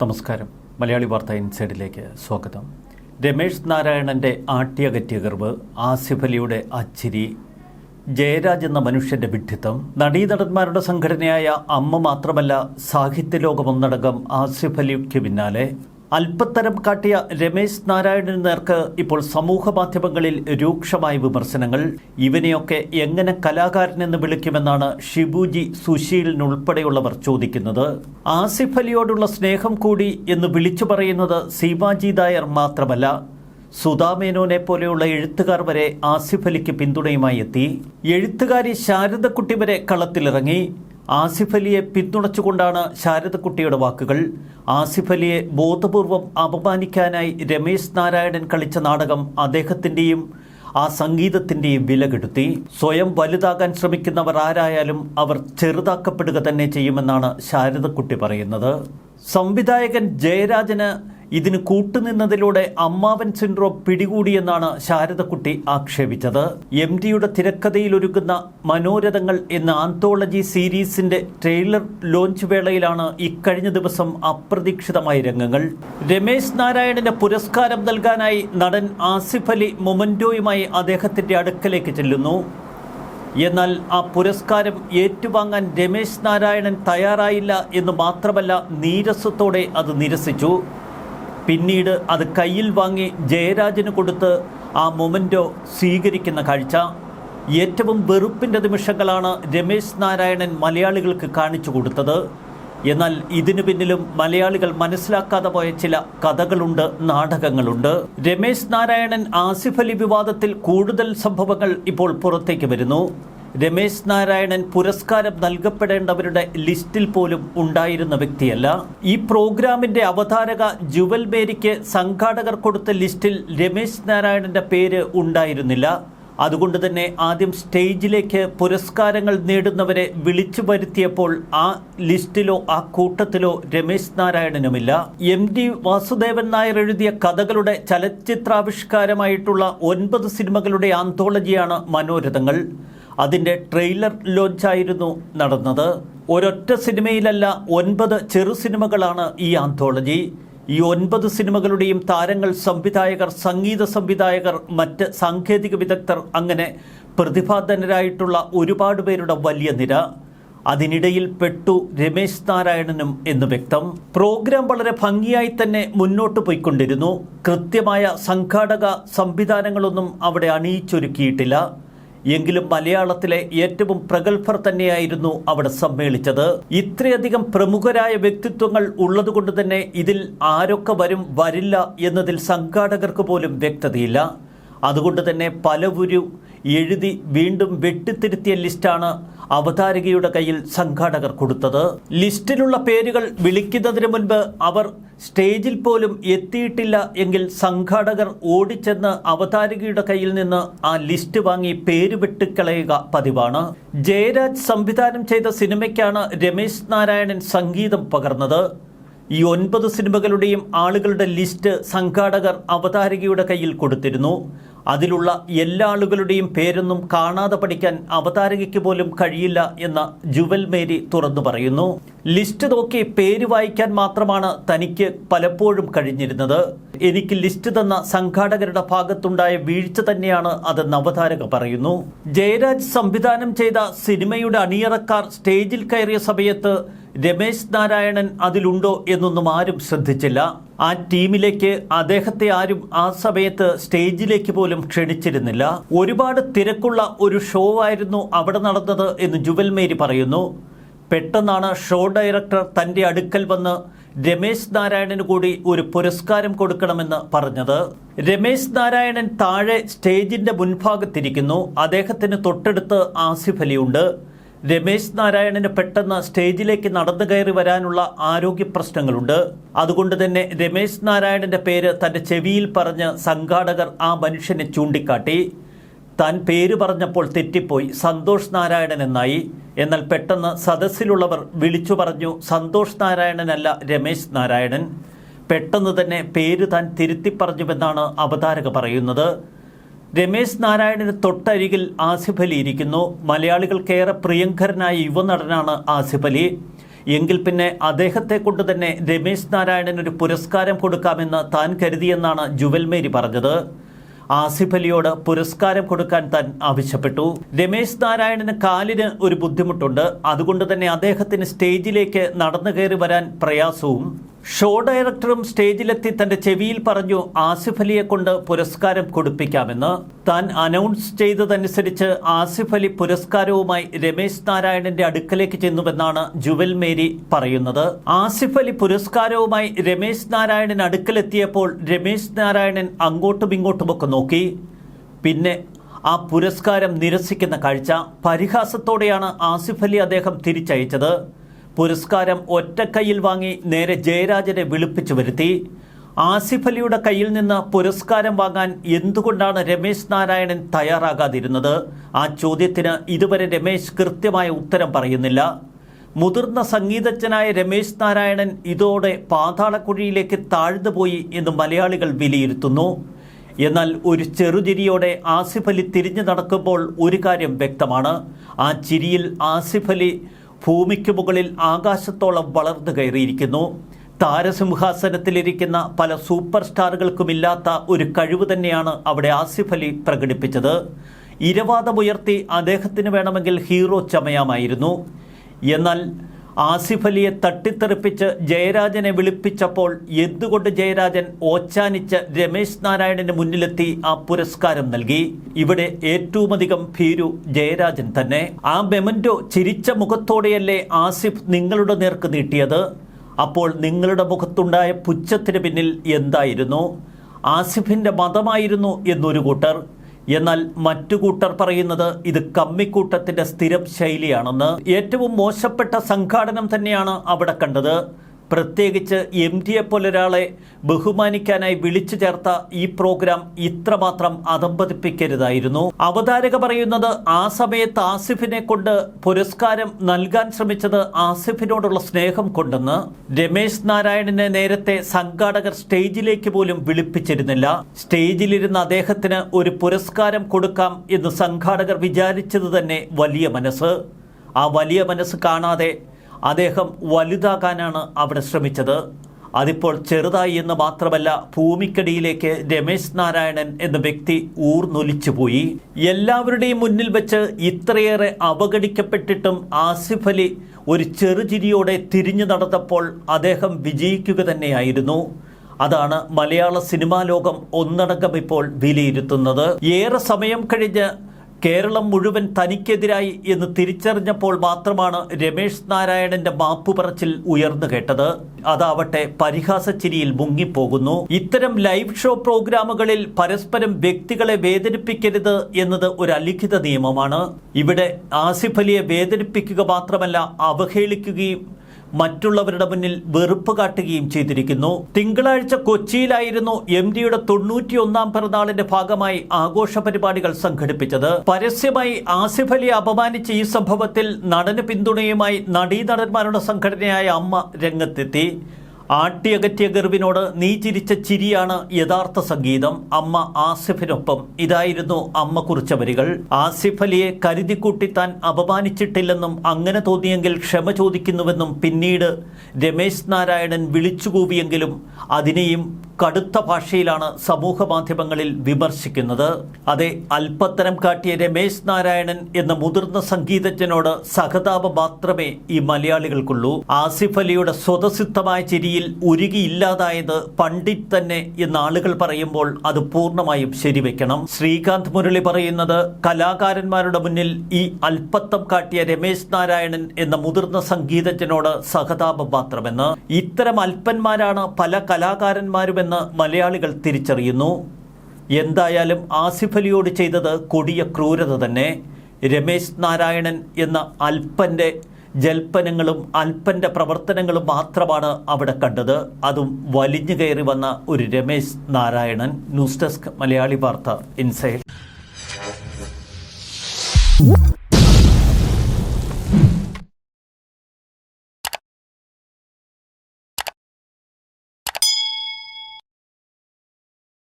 നമസ്കാരം. മലയാളി വാർത്ത ഇൻസൈഡിലേക്ക് സ്വാഗതം. രമേശ് നാരായണന്റെ ആട്ടിയകറ്റിയ ഗർവ് ആസിഫ് അലിയുടെ അച്ചിരി ജയരാജ് എന്ന മനുഷ്യന്റെ വിഡ്ഢിത്തം നടീനടന്മാരുടെ സംഘടനയായ അമ്മ മാത്രമല്ല സാഹിത്യലോകമൊന്നടങ്കം ആസിഫ് അലിക്ക് പിന്നാലെ അല്പത്തരം കാട്ടിയ രമേശ് നാരായണന് നേർക്ക് ഇപ്പോൾ സമൂഹ മാധ്യമങ്ങളിൽ രൂക്ഷമായ വിമർശനങ്ങൾ. ഇവനെയൊക്കെ എങ്ങനെ കലാകാരനെന്ന് വിളിക്കുമെന്നാണ് ഷിബുജി സുശീലിനുൾപ്പെടെയുള്ളവർ ചോദിക്കുന്നത്. ആസിഫ് അലിയോടുള്ള സ്നേഹം കൂടി എന്ന് വിളിച്ചു പറയുന്നത് സീമാജി ദായർ മാത്രമല്ല. സുധാമേനോനെ പോലെയുള്ള എഴുത്തുകാർ വരെ ആസിഫ് അലിക്ക് പിന്തുണയുമായി എത്തി. എഴുത്തുകാരി ശാരദക്കുട്ടി വരെ കളത്തിലിറങ്ങി. ആസിഫ് അലിയെ പിന്തുണച്ചുകൊണ്ടാണ് ശാരദക്കുട്ടിയുടെ വാക്കുകൾ. ആസിഫ് അലിയെ ബോധപൂർവം അപമാനിക്കാനായി രമേശ് നാരായണൻ കളിച്ച നാടകം അദ്ദേഹത്തിന്റെയും ആ സംഗീതത്തിന്റെയും വില കെടുത്തി സ്വയം വലുതാകാൻ ശ്രമിക്കുന്നവർ ആരായാലും അവർ ചെറുതാക്കപ്പെടുക തന്നെ ചെയ്യുമെന്നാണ് ശാരദക്കുട്ടി പറയുന്നത്. സംവിധായകൻ ജയരാജന് ഇതിന് കൂട്ടുനിന്നതിലൂടെ അമ്മാവൻ സിൻഡ്രോം പിടികൂടിയെന്നാണ് ശാരദക്കുട്ടി ആക്ഷേപിച്ചത്. എം ഡിയുടെ തിരക്കഥയിലൊരുക്കുന്ന മനോരഥങ്ങൾ എന്ന ആന്തോളജി സീരീസിന്റെ ട്രെയിലർ ലോഞ്ച് വേളയിലാണ് ഇക്കഴിഞ്ഞ ദിവസം അപ്രതീക്ഷിതമായ രംഗങ്ങൾ. രമേശ് നാരായണന് പുരസ്കാരം നൽകാനായി നടൻ ആസിഫ് അലി മൊമന്റോയുമായി അദ്ദേഹത്തിന്റെ അടുക്കലേക്ക് ചെല്ലുന്നു. എന്നാൽ ആ പുരസ്കാരം ഏറ്റുവാങ്ങാൻ രമേശ് നാരായണൻ തയ്യാറായില്ല എന്ന് മാത്രമല്ല നീരസത്തോടെ അത് നിരസിച്ചു. പിന്നീട് അത് കയ്യിൽ വാങ്ങി ജയരാജന് കൊടുത്ത് ആ മൊമെന്റോ സ്വീകരിക്കുന്ന കാഴ്ച ഏറ്റവും വെറുപ്പിന്റെ നിമിഷങ്ങളാണ് രമേശ് നാരായണൻ മലയാളികൾക്ക് കാണിച്ചു കൊടുത്തത്. എന്നാൽ ഇതിനു പിന്നിലും മലയാളികൾ മനസ്സിലാക്കാതെ പോയ ചില കഥകളുണ്ട് നാടകങ്ങളുണ്ട്. രമേശ് നാരായണൻ ആസിഫ് അലി വിവാദത്തിൽ കൂടുതൽ സംഭവങ്ങൾ ഇപ്പോൾ പുറത്തേക്ക് വരുന്നു. രമേശ് നാരായണൻ പുരസ്കാരം നൽകപ്പെടേണ്ടവരുടെ ലിസ്റ്റിൽ പോലും ഉണ്ടായിരുന്ന വ്യക്തിയല്ല. ഈ പ്രോഗ്രാമിന്റെ അവതാരക ജുവൽ മേരിക്ക് സംഘാടകർ കൊടുത്ത ലിസ്റ്റിൽ രമേശ് നാരായണന്റെ പേര് ഉണ്ടായിരുന്നില്ല. അതുകൊണ്ട് തന്നെ ആദ്യം സ്റ്റേജിലേക്ക് പുരസ്കാരങ്ങൾ നേടുന്നവരെ വിളിച്ചു വരുത്തിയപ്പോൾ ആ ലിസ്റ്റിലോ ആ കൂട്ടത്തിലോ രമേശ് നാരായണനുമില്ല. എം ഡി വാസുദേവൻ നായർ എഴുതിയ കഥകളുടെ ചലച്ചിത്രാവിഷ്കാരമായിട്ടുള്ള ഒൻപത് സിനിമകളുടെ ആന്തോളജിയാണ് മനോരഥങ്ങൾ. അതിന്റെ ട്രെയിലർ ലോഞ്ചായിരുന്നു നടന്നത്. ഒരൊറ്റ സിനിമയിലല്ല ഒൻപത് ചെറു സിനിമകളാണ് ഈ ആന്തോളജി. ഈ ഒൻപത് സിനിമകളുടെയും താരങ്ങൾ സംവിധായകർ സംഗീത സംവിധായകർ മറ്റ് സാങ്കേതിക വിദഗ്ധർ അങ്ങനെ പ്രതിഭാധനരായിട്ടുള്ള ഒരുപാട് പേരുടെ വലിയ നിര. അതിനിടയിൽ പെട്ടു രമേശ് നാരായണനും എന്ന് വ്യക്തം. പ്രോഗ്രാം വളരെ ഭംഗിയായി തന്നെ മുന്നോട്ട് പോയിക്കൊണ്ടിരുന്നു. കൃത്യമായ സംഘാടക സംവിധാനങ്ങളൊന്നും അവിടെ അണിയിച്ചൊരുക്കിയിട്ടില്ല. എങ്കിലും മലയാളത്തിലെ ഏറ്റവും പ്രഗത്ഭർ തന്നെയായിരുന്നു അവിടെ സമ്മേളിച്ചത്. ഇത്രയധികം പ്രമുഖരായ വ്യക്തിത്വങ്ങൾ ഉള്ളതുകൊണ്ട് തന്നെ ഇതിൽ ആരൊക്കെ വരും വരില്ല എന്നതിൽ സംഘാടകർക്ക് പോലും വ്യക്തതയില്ല. അതുകൊണ്ട് തന്നെ പലവരും എഴുതി വീണ്ടും വെട്ടിത്തിരുത്തിയ ലിസ്റ്റാണ് അവതാരകയുടെ കയ്യിൽ സംഘാടകർ കൊടുത്തത്. ലിസ്റ്റിലുള്ള പേരുകൾ വിളിക്കുന്നതിന് മുൻപ് അവർ സ്റ്റേജിൽ പോലും എത്തിയിട്ടില്ല എങ്കിൽ സംഘാടകർ ഓടിച്ചെന്ന് അവതാരികയുടെ കയ്യിൽ നിന്ന് ആ ലിസ്റ്റ് വാങ്ങി പേര് വെട്ടിക്കളയുക പതിവാണ്. ജയരാജ് സംവിധാനം ചെയ്ത സിനിമയ്ക്കാണ് രമേശ് നാരായണൻ സംഗീതം പകർന്നത്. ഈ ഒൻപത് സിനിമകളുടെയും ആളുകളുടെ ലിസ്റ്റ് സംഘാടകർ അവതാരികയുടെ കയ്യിൽ കൊടുത്തിരുന്നു. അതിലുള്ള എല്ലാ ആളുകളുടെയും പേരൊന്നും കാണാതെ പഠിക്കാൻ അവതാരകയ്ക്ക് പോലും കഴിയില്ല എന്ന ജുവൽ മേരി തുറന്നു പറയുന്നു. ലിസ്റ്റ് നോക്കി പേര് വായിക്കാൻ മാത്രമാണ് തനിക്ക് പലപ്പോഴും കഴിഞ്ഞിരുന്നത്. എനിക്ക് ലിസ്റ്റ് തന്ന സംഘാടകരുടെ ഭാഗത്തുണ്ടായ വീഴ്ച തന്നെയാണ് അതെന്ന് അവതാരക പറയുന്നു. ജയരാജ് സംവിധാനം ചെയ്ത സിനിമയുടെ അണിയറക്കാർ സ്റ്റേജിൽ കയറിയ സമയത്ത് രമേശ് നാരായണൻ അതിലുണ്ടോ എന്നൊന്നും ആരും ശ്രദ്ധിച്ചില്ല. ആ ടീമിലേക്ക് അദ്ദേഹത്തെ ആരും ആ സമയത്ത് സ്റ്റേജിലേക്ക് പോലും ക്ഷണിച്ചിരുന്നില്ല. ഒരുപാട് തിരക്കുള്ള ഒരു ഷോ ആയിരുന്നു അവിടെ നടന്നത് എന്ന് ജുവൽ മേരി പറയുന്നു. പെട്ടെന്നാണ് ഷോ ഡയറക്ടർ തന്റെ അടുക്കൽ വന്ന് രമേശ് നാരായണന് കൂടി ഒരു പുരസ്കാരം കൊടുക്കണമെന്ന് പറഞ്ഞത്. രമേശ് നാരായണൻ താഴെ സ്റ്റേജിന്റെ മുൻഭാഗത്തിരിക്കുന്നു. അദ്ദേഹത്തിന് തൊട്ടടുത്ത് ആസിഫ് അലിയുണ്ട്. രമേശ് നാരായണന് പെട്ടെന്ന് സ്റ്റേജിലേക്ക് നടന്നു കയറി വരാനുള്ള ആരോഗ്യ പ്രശ്നങ്ങളുണ്ട്. അതുകൊണ്ട് തന്നെ രമേശ് നാരായണന്റെ പേര് തന്റെ ചെവിയിൽ പറഞ്ഞ് സംഘാടകർ ആ മനുഷ്യനെ ചൂണ്ടിക്കാട്ടി. താൻ പേര് പറഞ്ഞപ്പോൾ തെറ്റിപ്പോയി. സന്തോഷ് നാരായണൻ എന്നായി. എന്നാൽ പെട്ടെന്ന് സദസ്സിലുള്ളവർ വിളിച്ചു പറഞ്ഞു സന്തോഷ് നാരായണനല്ല രമേശ് നാരായണൻ. പെട്ടെന്ന് തന്നെ പേര് താൻ തിരുത്തി പറഞ്ഞുവെന്നാണ് അവതാരക പറയുന്നത്. രമേശ് നാരായണന് തൊട്ടരികിൽ ആസിഫ് അലി ഇരിക്കുന്നു. മലയാളികൾക്കേറെ പ്രിയങ്കരനായ യുവനടനാണ് ആസിഫ് അലി. എങ്കിൽ പിന്നെ അദ്ദേഹത്തെ കൊണ്ട് തന്നെ രമേശ് നാരായണൻ ഒരു പുരസ്കാരം കൊടുക്കാമെന്ന് താൻ കരുതിയെന്നാണ് ജുവൽ മേരി പറഞ്ഞത്. ആസിഫ് അലിയോട് പുരസ്കാരം കൊടുക്കാൻ താൻ ആവശ്യപ്പെട്ടു. രമേശ് നാരായണന് കാലിന് ഒരു ബുദ്ധിമുട്ടുണ്ട്. അതുകൊണ്ട് തന്നെ അദ്ദേഹത്തിന് സ്റ്റേജിലേക്ക് നടന്നു കയറി വരാൻ പ്രയാസവും. ഷോ ഡയറക്ടറും സ്റ്റേജിലെത്തി തന്റെ ചെവിയിൽ പറഞ്ഞു ആസിഫ് അലിയെ കൊണ്ട് പുരസ്കാരം കൊടുപ്പിക്കാമെന്ന്. താൻ അനൗൺസ് ചെയ്തതനുസരിച്ച് ആസിഫ് അലി പുരസ്കാരവുമായി രമേശ് നാരായണന്റെ അടുക്കലേക്ക് ചെന്നുവെന്നാണ് ജുവൽ മേരി പറയുന്നത്. ആസിഫ് അലി പുരസ്കാരവുമായി രമേശ് നാരായണൻ അടുക്കലെത്തിയപ്പോൾ രമേശ് നാരായണൻ അങ്ങോട്ടും ഇങ്ങോട്ടുമൊക്കെ നോക്കി. പിന്നെ ആ പുരസ്കാരം നിരസിക്കുന്ന കാഴ്ച പരിഹാസത്തോടെയാണ് ആസിഫ് അലി അദ്ദേഹം തിരിച്ചയച്ചത്. പുരസ്കാരം ഒറ്റക്കൈയിൽ വാങ്ങി നേരെ ജയരാജനെ വിളിപ്പിച്ചു വരുത്തി. ആസിഫ് അലിയുടെ കയ്യിൽ നിന്ന് പുരസ്കാരം വാങ്ങാൻ എന്തുകൊണ്ടാണ് രമേശ് നാരായണൻ തയ്യാറാകാതിരുന്നത്? ആ ചോദ്യത്തിന് ഇതുവരെ രമേശ് കൃത്യമായ ഉത്തരം പറയുന്നില്ല. മുതിർന്ന സംഗീതജ്ഞനായ രമേശ് നാരായണൻ ഇതോടെ പാതാളക്കുഴിയിലേക്ക് താഴ്ന്നുപോയി എന്ന് മലയാളികൾ വിലയിരുത്തുന്നു. എന്നാൽ ഒരു ചെറുചിരിയോടെ ആസിഫ് അലി തിരിഞ്ഞു നടക്കുമ്പോൾ ഒരു കാര്യം വ്യക്തമാണ്. ആ ചിരിയിൽ ആസിഫ് അലി ഭൂമിക്ക് മുകളിൽ ആകാശത്തോളം വളർന്നു കയറിയിരിക്കുന്നു. താരസിംഹാസനത്തിലിരിക്കുന്ന പല സൂപ്പർ സ്റ്റാറുകൾക്കുമില്ലാത്ത ഒരു കഴിവ് തന്നെയാണ് അവിടെ ആസിഫ് അലി പ്രകടിപ്പിച്ചത്. ഇരവാദമുയർത്തി അദ്ദേഹത്തിന് വേണമെങ്കിൽ ഹീറോ ചമയാമായിരുന്നു. എന്നാൽ ആസിഫ് അലിയെ തട്ടിത്തെറിപ്പിച്ച് ജയരാജനെ വിളിപ്പിച്ചപ്പോൾ എന്തുകൊണ്ട് ജയരാജൻ ഓച്ചാനിച്ച് രമേശ് നാരായണന് മുന്നിലെത്തി ആ പുരസ്കാരം നൽകി? ഇവിടെ ഏറ്റവുമധികം ഭീരു ജയരാജൻ തന്നെ. ആ മെമന്റോ ചിരിച്ച മുഖത്തോടെയല്ലേ ആസിഫ് നിങ്ങളുടെ നേർക്ക് നീട്ടിയത്? അപ്പോൾ നിങ്ങളുടെ മുഖത്തുണ്ടായ പുച്ഛത്തിന് പിന്നിൽ എന്തായിരുന്നു? ആസിഫിന്റെ മതമായിരുന്നു എന്നൊരു കൂട്ടർ എന്നാൽ മറ്റു കൂട്ടർ പറയുന്നത് ഇത് കമ്മിക്കൂട്ടത്തിന്റെ സ്ഥിരം ശൈലിയാണെന്ന് ഏറ്റവും മോശപ്പെട്ട സംഘാടനം തന്നെയാണ് അവിടെ കണ്ടത്. പ്രത്യേകിച്ച് എം ഡിയെ പോലൊരാളെ ബഹുമാനിക്കാനായി വിളിച്ചു ചേർത്ത ഈ പ്രോഗ്രാം ഇത്രമാത്രം അതമ്പതിപ്പിക്കരുതായിരുന്നു അവതാരക പറയുന്നത് ആ സമയത്ത് ആസിഫിനെ കൊണ്ട് പുരസ്കാരം നൽകാൻ ശ്രമിച്ചത് ആസിഫിനോടുള്ള സ്നേഹം കൊണ്ടെന്ന് രമേശ് നാരായണനെ നേരത്തെ സംഘാടകർ സ്റ്റേജിലേക്ക് പോലും വിളിപ്പിച്ചിരുന്നില്ല. സ്റ്റേജിലിരുന്ന അദ്ദേഹത്തിന് ഒരു പുരസ്കാരം കൊടുക്കാം എന്ന് സംഘാടകർ വിചാരിച്ചത് തന്നെ വലിയ മനസ്സ്. ആ വലിയ മനസ്സ് കാണാതെ അദ്ദേഹം വലുതാകാനാണ് അവിടെ ശ്രമിച്ചത്. അതിപ്പോൾ ചെറുതായി എന്ന് മാത്രമല്ല ഭൂമിക്കടിയിലേക്ക് രമേശ് നാരായണൻ എന്ന വ്യക്തി ഊർന്നൊലിച്ചുപോയി. എല്ലാവരുടെയും മുന്നിൽ വെച്ച് ഇത്രയേറെ അവഗണിക്കപ്പെട്ടിട്ടും ആസിഫ് അലി ഒരു ചെറുചിരിയോടെ തിരിഞ്ഞു നടന്നപ്പോൾ അദ്ദേഹം വിജയിക്കുക തന്നെയായിരുന്നു. അതാണ് മലയാള സിനിമാ ലോകം ഒന്നടങ്കം ഇപ്പോൾ വിലയിരുത്തുന്നത്. ഏറെ സമയം കഴിഞ്ഞ് കേരളം മുഴുവൻ തനിക്കെതിരായി എന്ന് തിരിച്ചറിഞ്ഞപ്പോൾ മാത്രമാണ് രമേശ് നാരായണന്റെ മാപ്പ് പറച്ചിൽ ഉയർന്നു കേട്ടത്. അതാവട്ടെ പരിഹാസച്ചിരിയിൽ മുങ്ങിപ്പോകുന്നു. ഇത്തരം ലൈവ് ഷോ പ്രോഗ്രാമുകളിൽ പരസ്പരം വ്യക്തികളെ വേദനിപ്പിക്കരുത് എന്നത് ഒരു അലിഖിത നിയമമാണ്. ഇവിടെ ആസിഫ് അലിയെ വേദനിപ്പിക്കുക മാത്രമല്ല അവഹേളിക്കുകയും മറ്റുള്ളവരുടെ മുന്നിൽ വെറുപ്പ് കാട്ടുകയും ചെയ്തിരിക്കുന്നു. തിങ്കളാഴ്ച കൊച്ചിയിലായിരുന്നു എം ഡിയുടെ തൊണ്ണൂറ്റിയൊന്നാം പിറന്നാളിന്റെ ഭാഗമായി ആഘോഷ പരിപാടികൾ സംഘടിപ്പിച്ചത്. പരസ്യമായി ആസിഫ് അലി അപമാനിച്ച ഈ സംഭവത്തിൽ നടന് പിന്തുണയുമായി നടീനടന്മാരുടെ സംഘടനയായ അമ്മ രംഗത്തെത്തി. ആട്ടിയകറ്റിയ ഗർവിനോട് നീ ചിരിച്ച ചിരിയാണ് യഥാർത്ഥ സംഗീതം. അമ്മ ആസിഫിനൊപ്പം. ഇതായിരുന്നു അമ്മ കുറിച്ച വരികൾ. ആസിഫ് അലിയെ കരുതിക്കൂട്ടി താൻ അപമാനിച്ചിട്ടില്ലെന്നും അങ്ങനെ തോന്നിയെങ്കിൽ ക്ഷമ ചോദിക്കുന്നുവെന്നും പിന്നീട് രമേശ് നാരായണൻ വിളിച്ചുകൂവിയെങ്കിലും അതിനെയും കടുത്ത ഭാഷയിലാണ് സമൂഹ മാധ്യമങ്ങളിൽ വിമർശിക്കുന്നത്. അതേ അല്പത്തരം കാട്ടിയ രമേശ് നാരായണൻ എന്ന മുതിർന്ന സംഗീതജ്ഞനോട് സഹതാപം മാത്രമേ ഈ മലയാളികൾക്കുള്ളൂ. ആസിഫ് അലിയുടെ സ്വതസിദ്ധമായ ചിരിയിൽ ഉരുകിയില്ലാതായത് പണ്ഡിറ്റ് തന്നെ എന്ന് ആളുകൾ പറയുമ്പോൾ അത് പൂർണമായും ശരിവെക്കണം. ശ്രീകാന്ത് മുരളി പറയുന്നത് കലാകാരന്മാരുടെ മുന്നിൽ ഈ അല്പത്തം കാട്ടിയ രമേശ് നാരായണൻ എന്ന മുതിർന്ന സംഗീതജ്ഞനോട് സഹതാപം മാത്രമെന്ന്. ഇത്തരം അല്പന്മാരാണ് പല കലാകാരന്മാരുമെന്ന് മലയാളികൾ തിരിച്ചറിയുന്നു. എന്തായാലും ആസിഫ് അലിയോട് ചെയ്തത് കൊടിയ ക്രൂരത തന്നെ. രമേശ് നാരായണൻ എന്ന അൽപ്പന്റെ ജൽപ്പനങ്ങളും അൽപ്പന്റെ പ്രവർത്തനങ്ങളും മാത്രമാണ് അവിടെ കണ്ടത്. അതും വലിഞ്ഞു കയറി വന്ന ഒരു രമേശ് നാരായണൻ. ന്യൂസ് ഡെസ്ക് മലയാളി വാർത്ത ഇൻസൈഡ്.